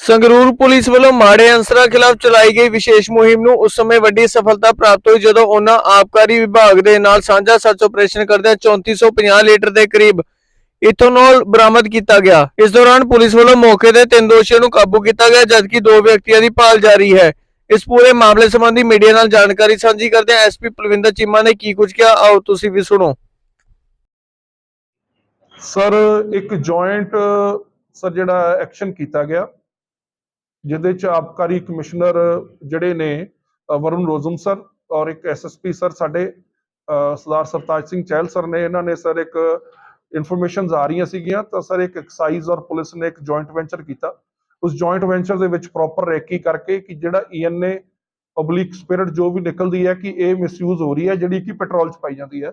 Sangrur police ਵੱਲੋਂ ਮਾੜੇ ਅੰਸਰਾਂ ਖਿਲਾਫ ਚਲਾਈ ਗਈ ਵਿਸ਼ੇਸ਼ ਮੁਹਿੰਮ ਨੂੰ ਉਸ ਸਮੇਂ ਵੱਡੀ ਸਫਲਤਾ ਪ੍ਰਾਪਤ ਹੋਈ ਜਦੋਂ ਉਹਨਾਂ ਆਬਕਾਰੀ ਵਿਭਾਗ ਦੇ ਨਾਲ ਸਾਂਝਾ ਸਰਚ ਆਪਰੇਸ਼ਨ ਕਰਦਿਆਂ 3450 ਲੀਟਰ ਦੇ ਕਰੀਬ ਇਥਨੋਲ ਬਰਾਮਦ ਕੀਤਾ ਗਿਆ। ਇਸ ਦੌਰਾਨ ਪੁਲਿਸ ਵੱਲੋਂ ਮੌਕੇ ਤੇ ਤਿੰਨ ਦੋਸ਼ੀਆਂ ਨੂੰ ਕਾਬੂ ਕੀਤਾ ਗਿਆ, ਜਦਕਿ ਦੋ ਵਿਅਕਤੀਆਂ ਦੀ ਭਾਲ ਜਾਰੀ ਹੈ। ਇਸ ਪੂਰੇ ਮਾਮਲੇ ਸੰਬੰਧੀ ਮੀਡੀਆ ਨਾਲ ਜਾਣਕਾਰੀ ਸਾਂਝੀ ਕਰਦਿਆਂ ਐਸਪੀ ਪਲਵਿੰਦਰ ਚੀਮਾ ਨੇ ਕੀ ਕੁਝ ਕਿਹਾ, ਆਓ ਤੁਸੀਂ ਵੀ ਸੁਣੋ। ਸਰ, ਇੱਕ ਜੁਆਇੰਟ ਸਰ, ਜਿਹੜਾ ਐਕਸ਼ਨ ਕੀਤਾ ਗਿਆ। ਜਿਹਦੇ ਚ ਆਬਕਾਰੀ ਕਮਿਸ਼ਨਰ ਜਿਹੜੇ ਨੇ ਵਰੁਣ ਰੋਜ਼ਮ ਸਰ ਔਰ ਇੱਕ ਐਸਐਸਪੀ ਸਰ ਸਾਡੇ ਸਰਦਾਰ ਸਰਤਾਜ ਸਿੰਘ ਚਹਿਲ ਸਰ ਨੇ, ਇਹਨਾਂ ਨੇ ਸਰ ਇੱਕ ਇਨਫੋਰਮੇਸ਼ਨਸ ਆ ਰਹੀਆਂ ਸੀਗੀਆਂ, ਤਾਂ ਸਰ ਇੱਕ ਐਕਸਾਈਜ਼ ਔਰ ਪੁਲਿਸ ਨੇ ਇੱਕ ਜੁਆਇੰਟ ਵੈਂਚਰ ਕੀਤਾ। ਉਸ ਜੁਆਇੰਟ ਵੈਂਚਰ ਦੇ ਵਿੱਚ ਪ੍ਰੋਪਰ ਰੈਕੀ ਕਰਕੇ ਕਿ ਜਿਹੜਾ ਈਐਨਏ ਪਬਲਿਕ ਸਪਿਰਿਟ ਜੋ ਵੀ ਨਿਕਲਦੀ ਹੈ ਕਿ ਇਹ ਮਿਸਯੂਜ਼ ਹੋ ਰਹੀ ਹੈ, ਜਿਹੜੀ ਕਿ ਪੈਟਰੋਲ ਚ ਪਾਈ ਜਾਂਦੀ ਹੈ।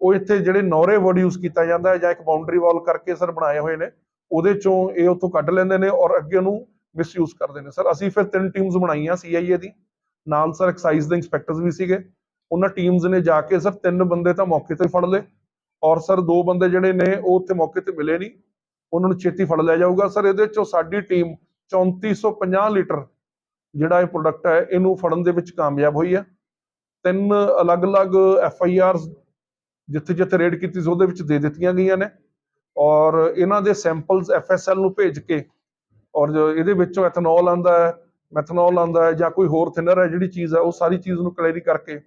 ਉਹ ਇੱਥੇ ਜਿਹੜੇ ਨੌਰੇ ਵਰਡ ਯੂਜ਼ ਕੀਤਾ ਜਾਂਦਾ ਹੈ ਜਾਂ ਇੱਕ ਬਾਉਂਡਰੀ ਵਾਲ ਕਰਕੇ ਸਰ ਬਣਾਏ ਹੋਏ ਨੇ, ਉਹਦੇ ਚੋਂ ਇਹ ਉੱਥੋਂ ਕੱਢ ਲੈਂਦੇ ਨੇ ਔਰ ਅੱਗੇ ਉਹਨੂੰ ਮਿਸਯੂਜ਼ ਕਰਦੇ ਨੇ। ਸਰ ਅਸੀਂ ਫਿਰ ਤਿੰਨ ਟੀਮਸ ਬਣਾਈਆਂ ਸੀਆਈਏ ਦੀ। ਨਾਲ ਸਰ ਐਕਸਾਈਜ਼ ਦੇ ਇੰਸਪੈਕਟਰਸ ਵੀ ਸੀਗੇ। ਉਹਨਾਂ ਟੀਮਸ ਨੇ ਜਾ ਕੇ ਸਰ ਤਿੰਨ ਬੰਦੇ ਤਾਂ ਮੌਕੇ ਤੇ ਫੜ ਲਏ। ਔਰ ਸਰ ਦੋ ਬੰਦੇ ਜਿਹੜੇ ਨੇ, ਉਹ ਉੱਥੇ ਮੌਕੇ ਤੇ ਮਿਲੇ ਨਹੀਂ। ਉਹਨਾਂ ਨੂੰ ਛੇਤੀ ਫੜ ਲਿਆ ਜਾਊਗਾ। ਸਰ ਇਹਦੇ ਚੋਂ ਸਾਡੀ ਟੀਮ 3450 ਲੀਟਰ ਜਿਹੜਾ ਇਹ ਪ੍ਰੋਡਕਟ ਹੈ, ਇਹਨੂੰ ਫੜਨ ਦੇ ਵਿੱਚ ਕਾਮਯਾਬ ਹੋਈ ਹੈ। ਤਿੰਨ ਅਲੱਗ-ਅਲੱਗ ਐਫ ਆਈ ਆਰਸ ਜਿੱਥੇ ਜਿੱਥੇ ਰੇਡ ਕੀਤੀ ਸੀ, ਉਹਦੇ ਵਿੱਚ ਦੇ ਦਿੱਤੀਆਂ ਗਈਆਂ ਨੇ। ਔਰ ਇਹਨਾਂ ਦੇ ਸੈਂਪਲਸ ਐਫ ਐਸ ਐਫਐਸਐਲ ਨੂੰ ਭੇਜ ਕੇ ਔਰ ਜੋ ਇਹਦੇ ਵਿੱਚੋਂ ਐਥਨੋਲ ਆਂਦਾ ਹੈ ਮੈਥਨੋਲ ਆਂਦਾ ਹੈ ਜਾਂ ਕੋਈ ਹੋਰ ਥਿਨਰ ਹੈ ਜਿਹੜੀ ਚੀਜ਼ ਹੈ, ਉਹ ਸਾਰੀ ਚੀਜ਼ ਨੂੰ ਕਲੈਰੀ ਕਰਕੇ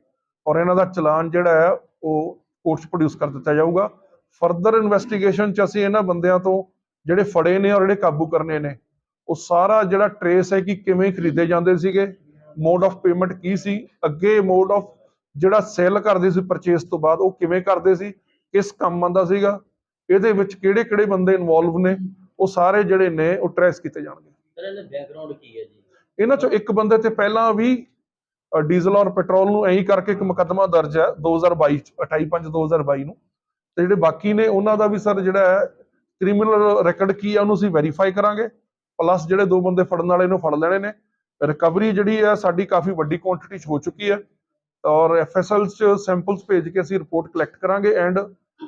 ਔਰ ਇਹਨਾਂ ਦਾ ਚਲਾਨ ਜਿਹੜਾ ਹੈ, ਉਹ ਕੋਰਟ 'ਚ ਪ੍ਰੋਡਿਊਸ ਕਰ ਦਿੱਤਾ ਜਾਊਗਾ। ਫਰਦਰ ਇਨਵੈਸਟੀਗੇਸ਼ਨ 'ਚ ਅਸੀਂ ਇਹਨਾਂ ਬੰਦਿਆਂ ਤੋਂ ਜਿਹੜੇ ਫੜੇ ਨੇ ਔਰ ਜਿਹੜੇ ਕਾਬੂ ਕਰਨੇ ਨੇ, ਉਹ ਸਾਰਾ ਜਿਹੜਾ ਟਰੇਸ ਹੈ ਕਿ ਕਿਵੇਂ ਖਰੀਦੇ ਜਾਂਦੇ ਸੀਗੇ ਮੋਡ ਆਫ ਪੇਮੈਂਟ ਕੀ ਸੀ, ਅੱਗੇ ਮੋਡ ਆਫ ਜਿਹੜਾ ਸੇਲ ਕਰਦੇ ਸੀ ਪਰਚੇਸ ਤੋਂ ਬਾਅਦ ਉਹ ਕਿਵੇਂ ਕਰਦੇ ਸੀ, ਕਿਸ ਕੰਮ ਆਂਦਾ ਸੀਗਾ, ਇਹਦੇ ਵਿੱਚ ਕਿਹੜੇ ਕਿਹੜੇ ਬੰਦੇ ਇਨਵੋਲਵ ਨੇ ਉਹ ਸਾਰੇ ਜਿਹੜੇ ਨੇ ਉਹ ਟਰੇਸ ਕੀਤੇ ਜਾਣਗੇ। ਸਰ ਇਹਦਾ ਬੈਕਗ੍ਰਾਉਂਡ ਕੀ ਹੈ ਜੀ? ਇਹਨਾਂ ਚੋਂ ਇੱਕ ਬੰਦੇ ਤੇ ਪਹਿਲਾਂ ਵੀ ਡੀਜ਼ਲ ਔਰ ਪੈਟਰੋਲ ਨੂੰ ਐਂ ਕਰਕੇ ਇੱਕ ਮੁਕੱਦਮਾ ਦਰਜ ਹੈ 2022 ਚ 28/5/2022 ਨੂੰ। ਤੇ ਜਿਹੜੇ ਬਾਕੀ ਨੇ ਉਹਨਾਂ ਦਾ ਵੀ ਸਰ ਜਿਹੜਾ ਹੈ ਕ੍ਰਿਮੀਨਲ ਰੈਕੋਰਡ ਕੀ ਹੈ ਉਹਨੂੰ ਅਸੀਂ ਵੈਰੀਫਾਈ ਕਰਾਂਗੇ। ਪਲੱਸ ਜਿਹੜੇ ਦੋ ਬੰਦੇ ਫੜਨ ਵਾਲੇ ਨੂੰ ਫੜ ਲੈਣੇ ਨੇ। ਰਿਕਵਰੀ ਜਿਹੜੀ ਹੈ ਸਾਡੀ ਕਾਫੀ ਵੱਡੀ ਕੁਆਂਟੀਟੀ ਚ ਹੋ ਚੁੱਕੀ ਹੈ। ਔਰ ਐਫਐਸਐਲ ਚ ਸੈਂਪਲਸ ਭੇਜ ਕੇ ਅਸੀਂ ਰਿਪੋਰਟ ਕਲੈਕਟ ਕਰਾਂਗੇ। ਐਂਡ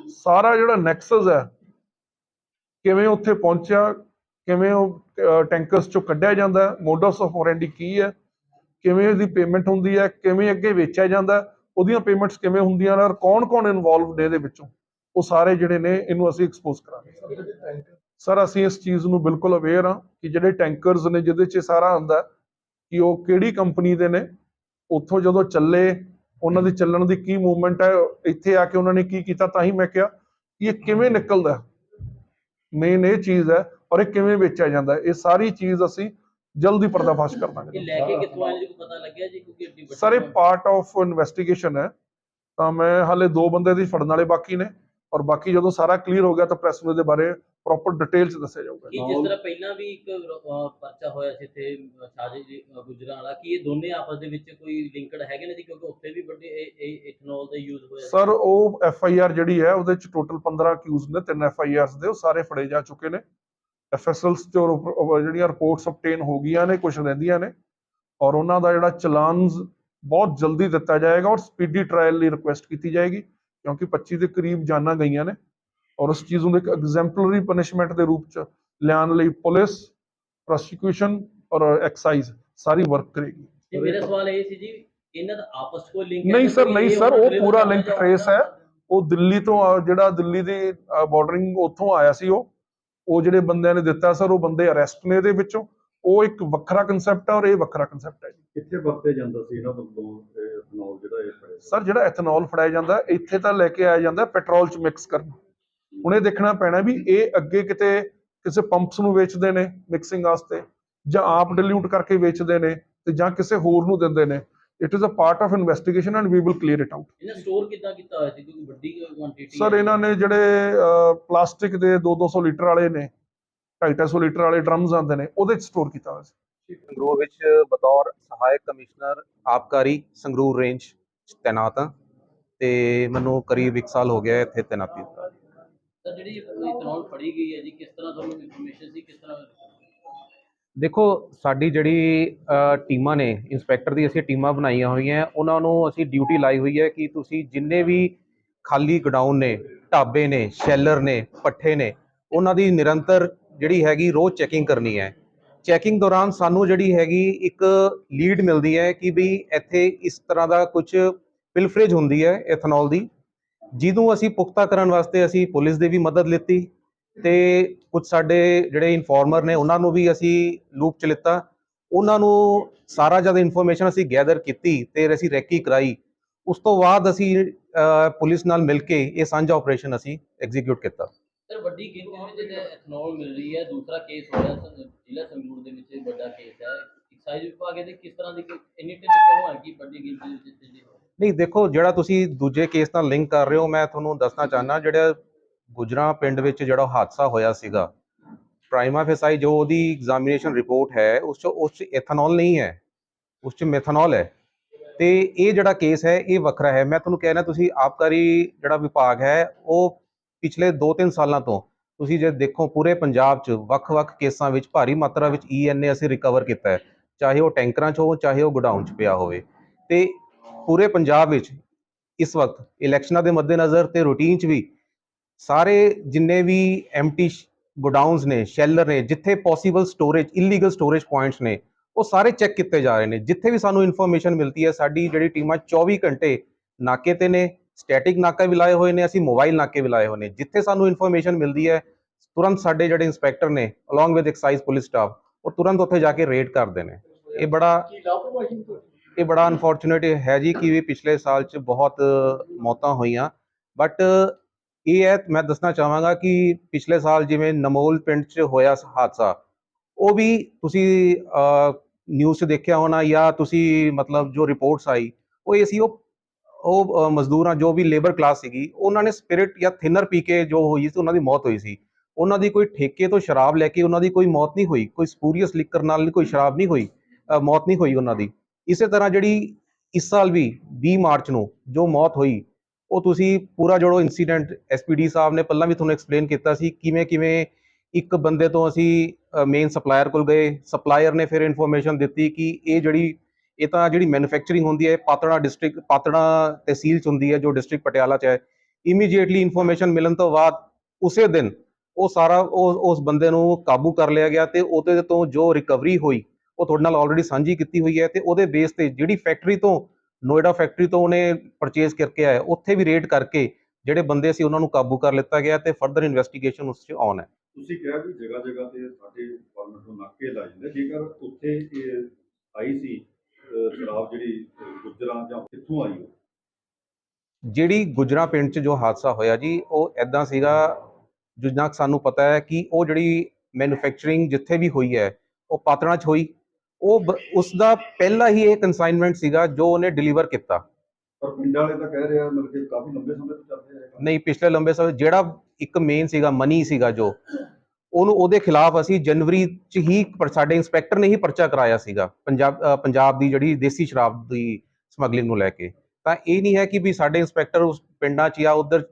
ਸਾਰਾ ਜਿਹੜਾ ਨੈਕਸਸ ਹੈ ਕਿਵੇਂ ਉੱਥੇ ਪਹੁੰਚਿਆ ਕਿਵੇਂ ਉਹ ਟੈਂਕਰਸ ਚੋਂ ਕੱਢਿਆ ਜਾਂਦਾ ਮੋਡਸ ਆਫ ਔਰੈਂਡੀ ਕੀ ਹੈ ਕਿਵੇਂ ਇਹਦੀ ਪੇਮੈਂਟ ਹੁੰਦੀ ਹੈ ਕਿਵੇਂ ਅੱਗੇ ਵੇਚਿਆ ਜਾਂਦਾ ਉਹਦੀਆਂ ਪੇਮੈਂਟਸ ਕਿਵੇਂ ਹੁੰਦੀਆਂ ਨੇ ਔਰ ਕੌਣ-ਕੌਣ ਇਨਵੋਲਵਡ ਨੇ ਇਹਦੇ ਵਿੱਚੋਂ ਉਹ ਸਾਰੇ ਜਿਹੜੇ ਨੇ ਇਹਨੂੰ ਅਸੀਂ ਐਕਸਪੋਜ਼ ਕਰਾਂਗੇ। ਸਰ ਅਸੀਂ ਇਸ ਚੀਜ਼ ਨੂੰ ਬਿਲਕੁਲ ਅਵੇਅਰ ਹਾਂ ਕਿ ਜਿਹੜੇ ਟੈਂਕਰਸ ਨੇ ਜਿਹਦੇ 'ਚ ਇਹ ਸਾਰਾ ਆਉਂਦਾ ਕਿ ਉਹ ਕਿਹੜੀ ਕੰਪਨੀ ਦੇ ਨੇ ਉੱਥੋਂ ਜਦੋਂ ਚੱਲੇ ਉਹਨਾਂ ਦੀ ਚੱਲਣ ਦੀ ਕੀ ਮੂਵਮੈਂਟ ਹੈ ਇੱਥੇ ਆ ਕੇ ਉਹਨਾਂ ਨੇ ਕੀ ਕੀਤਾ ਤਾਂ ਹੀ ਮੈਂ ਕਿਹਾ ਕਿ ਇਹ ਕਿਵੇਂ ਨਿਕਲਦਾ ਮੇਨ ਇਹ ਚੀਜ਼ ਹੈ ਔਰ ਇਹ ਕਿਵੇਂ ਵੇਚਿਆ ਜਾਂਦਾ ਹੈ ਇਹ ਸਾਰੀ ਚੀਜ਼ ਅਸੀਂ ਜਲਦੀ ਪਰਦਾਫਾਸ਼ ਕਰ ਇਹ ਦਾਂਗੇ ਲੈ ਕੇ ਕਿੱਥੋਂ ਆਏ ਜੀ ਕੋਈ ਪਤਾ ਲੱਗਿਆ ਜੀ ਕਿਉਂਕਿ ਏਡੀ ਵੱਡੀ ਸਰ ਪਾਰਟ ਆਫ ਇਨਵੈਸਟੀਗੇਸ਼ਨ ਹੈ। ਤਾਂ ਮੈਂ ਹਾਲੇ ਦੋ ਬੰਦੇ ਦੀ ਫੜਨ ਵਾਲੇ ਬਾਕੀ ਨੇ ਔਰ ਬਾਕੀ ਜਦੋਂ ਸਾਰਾ ਕਲੀਅਰ ਹੋ ਗਿਆ ਤਾਂ ਪ੍ਰੈਸ ਨੂੰ ਇਹਦੇ ਬਾਰੇ ਪ੍ਰੋਪਰ ਡਿਟੇਲ ਚ ਦੱਸਿਆ ਜਾਊਗਾ। ਕੀ ਜਿਸ ਤਰ੍ਹਾਂ ਪਹਿਲਾਂ ਵੀ ਇੱਕ ਅਹ, ਪਰਚਾ ਹੋਇਆ ਸੀ ਅਹ, ਸਾਜਿਦ ਜੀ, ਗੁਜਰਾਂ ਵਾਲਾ ਕੀ ਇਹ ਦੋਨੇ ਆਪਸ ਦੇ ਵਿੱਚ ਕੋਈ ਲਿੰਕਡ ਹੈਗੇ ਨੇ ਜੀ? ਕਿਉਂਕਿ ਉੱਥੇ ਵੀ ਵੱਡੇ ਇਹ ਇਹ ਇਥਨੋਲ ਦਾ ਯੂਜ਼ ਹੋਇਆ ਸੀ। ਸਰ ਉਹ ਐਫ ਆਈ ਆਰ ਜਿਹੜੀ ਹੈ ਉਹਦੇ ਚ ਟੋਟਲ 15 ਅਕਿਊਜ਼ ਨੇ ਤਿੰਨ ਐਫ ਆਈ ਆਰਸ ਦੇ ਉਹ ਸਾਰੇ ਫੜੇ ਜਾ ਚੁੱਕੇ ਨੇ। ਐਫ ਐਸ ਐਲਸ ਉਹ- ਉਹ ਜਿਹੜੀਆਂ ਰਿਪੋਰਟਸ ਅਬਟੇਨ ਹੋ ਗਈਆਂ ਨੇ ਕੁਝ ਰਹਿੰਦੀਆਂ ਨੇ। ਔਰ ਉਹਨਾਂ ਦਾ ਜਿਹੜਾ ਚਲਾਨਸ ਬਹੁਤ ਜਲਦੀ ਦਿੱਤਾ ਜਾਏਗਾ ਔਰ ਸਪੀਡੀ ਟ੍ਰਾਇਲ ਲਈ ਰਿਕੁਐਸਟ ਕੀਤੀ ਜਾਏਗੀ ਕਿਉਂਕਿ 25 ਦੇ ਕਰੀਬ ਜਾਨਾਂ ਗਈਆਂ ਨੇ। ਔਰ ਉਸ ਚੀਜ਼ ਨੂੰ ਇੱਕ ਐਗਜ਼ੈਂਪਲਰੀ ਪਨਿਸ਼ਮੈਂਟ ਦੇ ਰੂਪ ਚ ਲਿਆਉਣ ਲਈ ਪੁਲਿਸ ਪ੍ਰੋਸੀਕਿਊਸ਼ਨ ਔਰ ਐਕਸਾਈਜ਼ ਸਾਰੀ ਵਰਕ ਕਰੇਗੀ। ਤੇ ਮੇਰਾ ਸਵਾਲ ਇਹ ਸੀ ਜੀ ਇਹਨਾਂ ਦਾ ਆਪਸ 'ਚ ਕੋਈ ਲਿੰਕ ਨਹੀਂ sir, ਨਹੀਂ sir, ਉਹ ਪੂਰਾ link trace ਹੈ। ਉਹ ਦਿੱਲੀ ਤੋਂ ਜਿਹੜਾ ਦਿੱਲੀ ਦੀ ਬਾਰਡਰਿੰਗ ਉੱਥੋਂ ਆਇਆ ਸੀ ਉਹ ਉਹ ਜਿਹੜੇ ਬੰਦਿਆਂ ਨੇ ਦਿੱਤਾ ਸਰ ਉਹ ਬੰਦੇ ਅਰੈਸਟ ਨੇ ਇਹਦੇ ਵਿੱਚੋਂ। ਉਹ ਇੱਕ ਵੱਖਰਾ ਕਨਸੈਪਟ ਹੈ ਔਰ ਇਹ ਵੱਖਰਾ ਕਨਸੈਪਟ ਹੈ ਜੀ। ਕਿੱਥੇ ਵਰਤੇ ਜਾਂਦਾ ਸੀ ਇਹਨਾਂ ਵੱਲੋਂ ਇਹ ਇਥਨੋਲ ਜਿਹੜਾ ਇਹ ਫੜਿਆ ਸਰ ਜਿਹੜਾ ਐਥਨੋਲ ਫੜਾਇਆ ਜਾਂਦਾ ਇੱਥੇ ਤਾਂ ਲੈ ਕੇ ਆਇਆ ਜਾਂਦਾ ਪੈਟਰੋਲ ਚ ਮਿਕਸ ਕਰਨ। ਹੁਣ ਇਹ ਦੇਖਣਾ ਪੈਣਾ ਵੀ ਇਹ ਅੱਗੇ ਕਿਤੇ ਕਿਸੇ ਪੰਪਸ ਨੂੰ ਵੇਚਦੇ ਨੇ ਮਿਕਸਿੰਗ ਵਾਸਤੇ ਜਾਂ ਆਪ ਡਿਲੂਟ ਕਰਕੇ ਵੇਚਦੇ ਨੇ ਤੇ ਜਾਂ ਕਿਸੇ ਹੋਰ ਨੂੰ ਦਿੰਦੇ ਨੇ it is a part of investigation and we will clear it out ਇਹਨਾਂ ਸਟੋਰ ਕਿੱਦਾਂ ਕੀਤਾ ਹੋਇਆ ਸੀ? ਕਿਉਂਕਿ ਵੱਡੀ ਕੁਆਂਟੀਟੀ ਸਰ ਇਹਨਾਂ ਨੇ ਜਿਹੜੇ ਪਲਾਸਟਿਕ ਦੇ 2-200 ਲੀਟਰ ਵਾਲੇ ਨੇ 250 ਲੀਟਰ ਵਾਲੇ ਡਰਮਸ ਆਉਂਦੇ ਨੇ ਉਹਦੇ ਚ ਸਟੋਰ ਕੀਤਾ ਹੋਇਆ ਸੀ। ਸੰਗਰੂਰ ਵਿੱਚ ਬਤੌਰ ਸਹਾਇਕ ਕਮਿਸ਼ਨਰ ਆਬਕਾਰੀ ਸੰਗਰੂਰ ਰੇਂਜ 'ਚ ਤੈਨਾਤ ਤੇ ਮੈਨੂੰ ਕਰੀਬ 1 ਸਾਲ ਹੋ ਗਿਆ ਇੱਥੇ ਤੈਨਾਤੀ ਦਾ ਜਿਹੜੀ ਇਥਨੋਲ ਫੜੀ ਗਈ ਹੈ ਜੀ, ਕਿਸ ਤਰ੍ਹਾਂ ਤੁਹਾਨੂੰ ਇਨਫੋਰਮੇਸ਼ਨ ਸੀ, ਕਿਸ ਤਰ੍ਹਾਂ ਦੇਖੋ, ਸਾਡੀ ਜਿਹੜੀ ਟੀਮਾਂ ਨੇ ਇੰਸਪੈਕਟਰ ਦੀ ਅਸੀਂ ਟੀਮਾਂ ਬਣਾਈਆਂ ਹੋਈਆਂ, ਉਹਨਾਂ ਨੂੰ ਅਸੀਂ ਡਿਊਟੀ ਲਾਈ ਹੋਈ ਹੈ ਕਿ ਤੁਸੀਂ ਜਿੰਨੇ ਵੀ ਖਾਲੀ ਗਡਾਊਨ ਨੇ, ਢਾਬੇ ਨੇ, ਸ਼ੈਲਰ ਨੇ, ਪੱਠੇ ਨੇ, ਉਹਨਾਂ ਦੀ ਨਿਰੰਤਰ ਜਿਹੜੀ ਹੈਗੀ, ਰੋਜ਼ ਚੈਕਿੰਗ ਕਰਨੀ ਹੈ। ਚੈਕਿੰਗ ਦੌਰਾਨ ਸਾਨੂੰ ਜਿਹੜੀ ਹੈਗੀ, ਇੱਕ ਲੀਡ ਮਿਲਦੀ ਹੈ ਕਿ ਵੀ ਇੱਥੇ ਇਸ ਤਰ੍ਹਾਂ ਦਾ ਕੁਝ ਪਿਲਫਰੇਜ ਹੁੰਦੀ ਹੈ ਇਥਨੋਲ ਦੀ। ਜਿਹਨੂੰ ਅਸੀਂ ਪੁਖਤਾ ਕਰਨ ਵਾਸਤੇ ਅਸੀਂ ਪੁਲਿਸ ਦੀ ਵੀ ਮਦਦ ਲਿੱਤੀ ਤੇ ਕੁਝ ਸਾਡੇ ਜਿਹੜੇ ਇਨਫੋਰਮਰ ਨੇ ਉਹਨਾਂ ਨੂੰ ਵੀ ਅਸੀਂ ਲੂਪ ਚ ਲਿੱਤਾ। ਉਹਨਾਂ ਨੂੰ ਸਾਰਾ ਜਦ ਇਨਫੋਰਮੇਸ਼ਨ ਅਸੀਂ ਗੈਦਰ ਕੀਤੀ ਤੇ ਅਸੀਂ ਰੈਕੀ ਕਰਾਈ। ਉਸ ਤੋਂ ਬਾਅਦ ਅਸੀਂ ਪੁਲਿਸ ਨਾਲ ਮਿਲ ਕੇ ਇਹ ਸਾਂਝਾ ਆਪਰੇਸ਼ਨ ਅਸੀਂ ਐਗਜ਼ੀਕਿਊਟ ਕੀਤਾ। ਸਰ, ਵੱਡੀ ਗਿਣਤੀ ਵਿੱਚ ਐਥਨੋਲ ਮਿਲ ਰਹੀ ਹੈ, ਦੂਸਰਾ ਕੇਸ ਹੋਇਆ ਜ਼ਿਲ੍ਹਾ ਸੰਗਰੂਰ ਦੇ ਵਿੱਚ ਵੱਡਾ ਕੇਸ ਹੈ ਐਕਸਾਈਜ਼ ਵਿਭਾਗ ਇਹਦੇ ਕਿਸ ਤਰ੍ਹਾਂ ਦੀ ਇੰਨੀ ਢਿੱਲ ਕਿਉਂ ਹੈ ਕਿ ਵੱਡੀ ਗਿਣਤੀ ਵਿੱਚ ਜਿਹੜੀ ਨਹੀਂ ਦੇਖੋ ਜਿਹੜਾ ਤੁਸੀਂ ਦੂਜੇ ਕੇਸ ਨਾਲ ਲਿੰਕ ਕਰ ਰਹੇ ਹੋ ਮੈਂ ਤੁਹਾਨੂੰ ਦੱਸਣਾ ਚਾਹਨਾ ਜਿਹੜਾ ਗੁਜਰਾ ਪਿੰਡ ਵਿੱਚ ਜਿਹੜਾ ਹਾਦਸਾ ਹੋਇਆ ਸੀਗਾ ਪ੍ਰਾਈਮਾ ਫੇਸਾਈ ਜੋ ਉਹਦੀ ਐਗਜ਼ਾਮੀਨੇਸ਼ਨ ਰਿਪੋਰਟ ਹੈ ਉਸ ਚ ਉਸ ਚ ਇਥਨੋਲ ਨਹੀਂ ਹੈ ਉਸ ਚ ਮੈਥਨੋਲ ਹੈ। ਤੇ ਇਹ ਜਿਹੜਾ ਕੇਸ ਹੈ ਇਹ ਵੱਖਰਾ ਹੈ। ਮੈਂ ਤੁਹਾਨੂੰ ਕਹਿ ਰਿਹਾ ਤੁਸੀਂ ਆਬਕਾਰੀ ਜਿਹੜਾ ਵਿਭਾਗ ਹੈ ਉਹ ਪਿਛਲੇ 2-3 ਸਾਲਾਂ ਤੋਂ ਤੁਸੀਂ ਜੇ ਦੇਖੋ ਪੂਰੇ ਪੰਜਾਬ 'ਚ ਵੱਖ-ਵੱਖ ਕੇਸਾਂ ਵਿੱਚ ਭਾਰੀ ਮਾਤਰਾ ਵਿੱਚ ਈਐਨਏ ਅਸੀਂ ਰਿਕਵਰ ਕੀਤਾ ਹੈ ਚਾਹੇ ਉਹ ਟੈਂਕਰਾਂ 'ਚ ਹੋ ਚਾਹੇ ਉਹ ਗੋਡਾਊਨ 'ਚ ਪਿਆ ਹੋਵੇ। ਤੇ ਪੂਰੇ ਪੰਜਾਬ ਵਿੱਚ ਇਸ ਵਕਤ ਇਲੈਕਸ਼ਨਾਂ ਦੇ ਮੱਦੇਨਜ਼ਰ ਤੇ ਰੂਟੀਨ 'ਚ ਵੀ ਸਾਰੇ ਜਿੰਨੇ ਵੀ ਐਮਟੀ ਗੋਡਾਊਨਸ ਨੇ, ਸ਼ੈਲਰ ਨੇ, ਜਿੱਥੇ possible storage illegal storage points ਨੇ, ਉਹ ਸਾਰੇ ਚੈੱਕ ਕੀਤੇ ਜਾ ਰਹੇ ਨੇ। ਜਿੱਥੇ ਵੀ ਸਾਨੂੰ ਇਨਫੋਰਮੇਸ਼ਨ ਮਿਲਦੀ ਹੈ, ਸਾਡੀ ਜਿਹੜੀ ਟੀਮਾਂ 24 ਘੰਟੇ ਨਾਕੇ ਤੇ ਨੇ ਸਟੈਟਿਕ ਨਾਕਾ ਵੀ ਲਾਏ ਹੋਏ ਨੇ, ਅਸੀਂ ਮੋਬਾਈਲ ਨਾਕੇ ਵੀ ਲਾਏ ਹੋਏ ਨੇ। ਜਿੱਥੇ ਸਾਨੂੰ ਇਨਫੋਰਮੇਸ਼ਨ ਮਿਲਦੀ ਹੈ, ਤੁਰੰਤ ਸਾਡੇ ਜਿਹੜੇ ਇੰਸਪੈਕਟਰ ਨੇ along with excise police staff ਉਹ ਤੁਰੰਤ ਉੱਥੇ ਜਾ ਕੇ ਰੇਡ ਕਰਦੇ ਨੇ। ਇਹ ਬੜਾ ਇਹ ਬੜਾ ਅਨਫੋਰਚੂਨੇਟ ਹੈ ਜੀ ਕਿ ਵੀ ਪਿਛਲੇ ਸਾਲ 'ਚ ਬਹੁਤ ਮੌਤਾਂ ਹੋਈਆਂ। ਬਟ ਇਹ ਹੈ, ਮੈਂ ਦੱਸਣਾ ਚਾਹਾਂਗਾ ਕਿ ਪਿਛਲੇ ਸਾਲ ਜਿਵੇਂ ਨਮੋਲ ਪਿੰਡ 'ਚ ਹੋਇਆ ਹਾਦਸਾ, ਉਹ ਵੀ ਤੁਸੀਂ ਨਿਊਜ਼ 'ਚ ਦੇਖਿਆ ਹੋਣਾ ਜਾਂ ਤੁਸੀਂ ਮਤਲਬ ਜੋ ਰਿਪੋਰਟਸ ਆਈ, ਉਹ ਇਹ ਸੀ, ਉਹ ਉਹ ਮਜ਼ਦੂਰਾਂ ਜੋ ਵੀ ਲੇਬਰ ਕਲਾਸ ਸੀਗੀ, ਉਹਨਾਂ ਨੇ ਸਪਿਰਿਟ ਜਾਂ ਥਿਨਰ ਪੀ ਕੇ ਜੋ ਹੋਈ ਸੀ, ਉਹਨਾਂ ਦੀ ਮੌਤ ਹੋਈ ਸੀ। ਉਹਨਾਂ ਦੀ ਕੋਈ ਠੇਕੇ ਤੋਂ ਸ਼ਰਾਬ ਲੈ ਕੇ ਉਹਨਾਂ ਦੀ ਕੋਈ ਮੌਤ ਨਹੀਂ ਹੋਈ, ਕੋਈ ਸਪੂਰੀਅਸ ਲਿਕਰ ਨਾਲ ਕੋਈ ਸ਼ਰਾਬ ਨਹੀਂ ਹੋਈ ਮੌਤ ਨਹੀਂ ਹੋਈ ਉਹਨਾਂ ਦੀ। ਇਸੇ ਤਰ੍ਹਾਂ ਜਿਹੜੀ ਇਸ ਸਾਲ ਵੀ 20 ਮਾਰਚ ਨੂੰ ਜੋ ਮੌਤ ਹੋਈ, ਉਹ ਤੁਸੀਂ ਪੂਰਾ ਜਿਹੜੋ ਇਨਸੀਡੈਂਟ ਐਸਪੀਡੀ ਸਾਹਿਬ ਨੇ ਪਹਿਲਾਂ ਵੀ ਤੁਹਾਨੂੰ ਐਕਸਪਲੇਨ ਕੀਤਾ ਸੀ, ਕਿਵੇਂ ਕਿਵੇਂ ਇੱਕ ਬੰਦੇ ਤੋਂ ਅਸੀਂ ਮੇਨ ਸਪਲਾਇਰ ਕੋਲ ਗਏ ਸਪਲਾਇਰ ਨੇ ਫਿਰ ਇਨਫੋਰਮੇਸ਼ਨ ਦਿੱਤੀ ਕਿ ਇਹ ਜਿਹੜੀ, ਇਹ ਤਾਂ ਜਿਹੜੀ ਮੈਨੂਫੈਕਚਰਿੰਗ ਹੁੰਦੀ ਹੈ ਪਾਤੜਾ ਡਿਸਟ੍ਰਿਕਟ ਪਾਤੜਾ ਤਹਿਸੀਲ ਚ ਹੁੰਦੀ ਹੈ, ਜੋ ਡਿਸਟ੍ਰਿਕਟ ਪਟਿਆਲਾ ਚ ਹੈ। ਇਮੀਡੀਏਟਲੀ ਇਨਫੋਰਮੇਸ਼ਨ ਮਿਲਣ ਤੋਂ ਬਾਅਦ ਉਸੇ ਦਿਨ ਉਹ ਸਾਰਾ ਉਹ, ਉਸ ਬੰਦੇ ਨੂੰ ਕਾਬੂ ਕਰ ਲਿਆ ਗਿਆ ਤੇ ਉਹਦੇ ਤੋਂ ਜੋ ਰਿਕਵਰੀ ਹੋਈ ਉਹ ਤੁਹਾਡੇ ਨਾਲ ਆਲਰੇਡੀ ਸਾਂਝੀ ਕੀਤੀ ਹੋਈ ਹੈ ਤੇ ਉਹਦੇ ਬੇਸ ਤੇ ਜਿਹੜੀ ਫੈਕਟਰੀ ਤੋਂ ਨੋਇਡਾ ਫੈਕਟਰੀ ਤੋਂ ਉਹਨੇ ਪਰਚੇਸ ਕਰਕੇ ਆਇਆ ਉੱਥੇ ਵੀ ਰੇਡ ਕਰਕੇ ਜਿਹੜੇ ਬੰਦੇ ਸੀ ਉਹਨਾਂ ਨੂੰ ਕਾਬੂ ਕਰ ਲਿੱਤਾ ਗਿਆ ਤੇ ਫਰਦਰ ਇਨਵੈਸਟੀਗੇਸ਼ਨ ਉਸ 'ਚ ਆਨ ਹੈ। ਤੁਸੀਂ ਕਿਹਾ ਵੀ ਜਗ੍ਹਾ ਜਗ੍ਹਾ ਤੇ ਸਾਡੇ ਡਿਪਾਰਟਮੈਂਟ ਨੂੰ ਨਾਕੇ ਲਾਏ ਜਾਂਦੇ ਜੇਕਰ ਉੱਥੇ ਇਹ ਆਈ ਸੀ ਸ਼ਰਾਬ ਜਿਹੜੀ ਗੁੱਜਰਾਂ ਜਾਂ ਕਿੱਥੋਂ ਆਈ ਉਹ? ਜਿਹੜੀ ਗੁਜਰਾ ਪਿੰਡ 'ਚ ਜੋ ਹਾਦਸਾ ਹੋਇਆ ਜੀ ਉਹ ਐਦਾਂ ਸੀਗਾ ਜਿੰਨਾ ਸਾਨੂੰ ਪਤਾ ਹੈ ਕਿ ਉਹ ਜਿਹੜੀ ਮੈਨੂਫੈਕਚਰਿੰਗ ਜਿੱਥੇ ਵੀ ਹੋਈ ਹੈ ਉਹ ਪਾਤੜਾ 'ਚ ਹੋਈ ਉਹ ਉਸ ਦਾ ਪਹਿਲਾ ਹੀ ਇਹ ਕਨਸਾਈਨਮੈਂਟ ਸੀਗਾ ਜੋ ਉਹਨੇ ਡਿਲੀਵਰ ਕੀਤਾ। ਪਰ ਪਿੰਡ ਵਾਲੇ ਤਾਂ ਕਹਿ ਰਹੇ ਆ ਮਤਲਬ ਕਿ ਕਾਫੀ ਲੰਬੇ ਸਮੇਂ ਤੋਂ ਚੱਲ ਰਿਹਾ ਹੈ ਕੰਮ। ਨਹੀਂ ਪਿਛਲੇ ਲੰਬੇ ਸਮੇਂ ਜਿਹੜਾ ਇੱਕ ਮੇਨ ਸੀਗਾ ਮਨੀ ਸੀਗਾ ਜੋ ਉਹਨੂੰ ਉਹਦੇ ਖਿਲਾਫ ਅਸੀਂ ਜਨਵਰੀ 'ਚ ਹੀ ਪਰ ਸਾਡੇ ਇੰਸਪੈਕਟਰ ਨੇ ਹੀ ਪਰਚਾ ਕਰਾਇਆ ਸੀਗਾ ਪੰਜਾਬ ਅ, ਪੰਜਾਬ ਦੀ ਜਿਹੜੀ ਦੇਸੀ ਸ਼ਰਾਬ ਦੀ ਸਮਗਲਿੰਗ ਨੂੰ ਲੈ ਕੇ। ਤਾਂ ਇਹ ਨਹੀਂ ਹੈ ਕਿ ਵੀ ਸਾਡੇ ਇੰਸਪੈਕਟਰ ਉਸ ਪਿੰਡਾਂ 'ਚ ਜਾਂ ਉਧਰ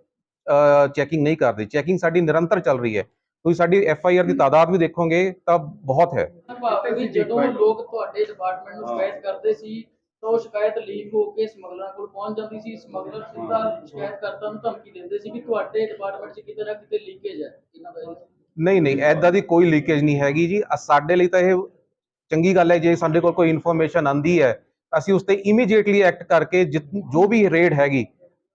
ਚੈਕਿੰਗ ਨਹੀਂ ਕਰਦੇ। ਚੈਕਿੰਗ ਸਾਡੀ ਨਿਰੰਤਰ ਚੱਲ ਰਹੀ ਹੈ। ਤੁਸੀਂ ਸਾਡੀ ਐਫ ਆਈ ਆਰ ਦੀ ਤਾਦਾਦ ਵੀ ਦੇਖੋਗੇ ਤਾਂ ਬਹੁਤ ਹੈ। ਭਾਵੇਂ ਵੀ ਜਦੋਂ ਲੋਕ ਤੁਹਾਡੇ ਡਿਪਾਰਟਮੈਂਟ ਨੂੰ ਸ਼ਿਕਾਇਤ ਕਰਦੇ ਸੀ ਤਾਂ ਉਹ ਸ਼ਿਕਾਇਤ ਲੀਕ ਹੋ ਕੇ ਸਮਗਲਰਾਂ ਕੋਲ ਪਹੁੰਚ ਜਾਂਦੀ ਸੀ। ਸਮਗਲਰ ਸਿੱਧਾ ਸ਼ਿਕਾਇਤਕਰਤਾ ਨੂੰ ਧਮਕੀ ਦਿੰਦੇ ਸੀ ਵੀ ਤੁਹਾਡੇ ਡਿਪਾਰਟਮੈਂਟ 'ਚ ਕਿਤੇ ਨਾ ਕਿਤੇ ਲੀਕੇਜ ਹੈ ਇਹਨਾਂ ਦਾ। ਨਹੀਂ ਨਹੀਂ ਐਦਾਂ ਦੀ ਕੋਈ ਲੀਕੇਜ ਨਹੀਂ ਹੈਗੀ ਜੀ। ਸਾਡੇ ਲਈ ਤਾਂ ਇਹ ਚੰਗੀ ਗੱਲ ਹੈ ਜੇ ਸਾਡੇ ਕੋਲ ਕੋਈ ਇਨਫੋਰਮੇਸ਼ਨ ਆਂਦੀ ਹੈ ਅਸੀਂ ਉਸ ਤੇ ਇਮੀਡੀਏਟਲੀ ਐਕਟ ਕਰਕੇ ਜੋ ਵੀ ਰੇਡ ਹੈਗੀ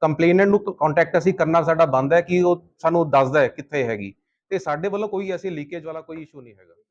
ਕੰਪਲੇਨੈਂਟ ਨੂੰ ਕੰਟੈਕਟ ਅਸੀਂ ਕਰਨਾ ਸਾਡਾ ਬੰਦ ਹੈ ਕਿ ਉਹ ਸਾਨੂੰ ਦੱਸਦਾ ਹੈ ਕਿੱਥੇ ਹੈਗੀ। ਤੇ ਸਾਡੇ ਵੱਲੋਂ ਕੋਈ ਐਸੀ ਲੀਕੇਜ ਵਾਲਾ ਕੋਈ ਇਸ਼ੂ ਨਹੀਂ ਹੈਗਾ।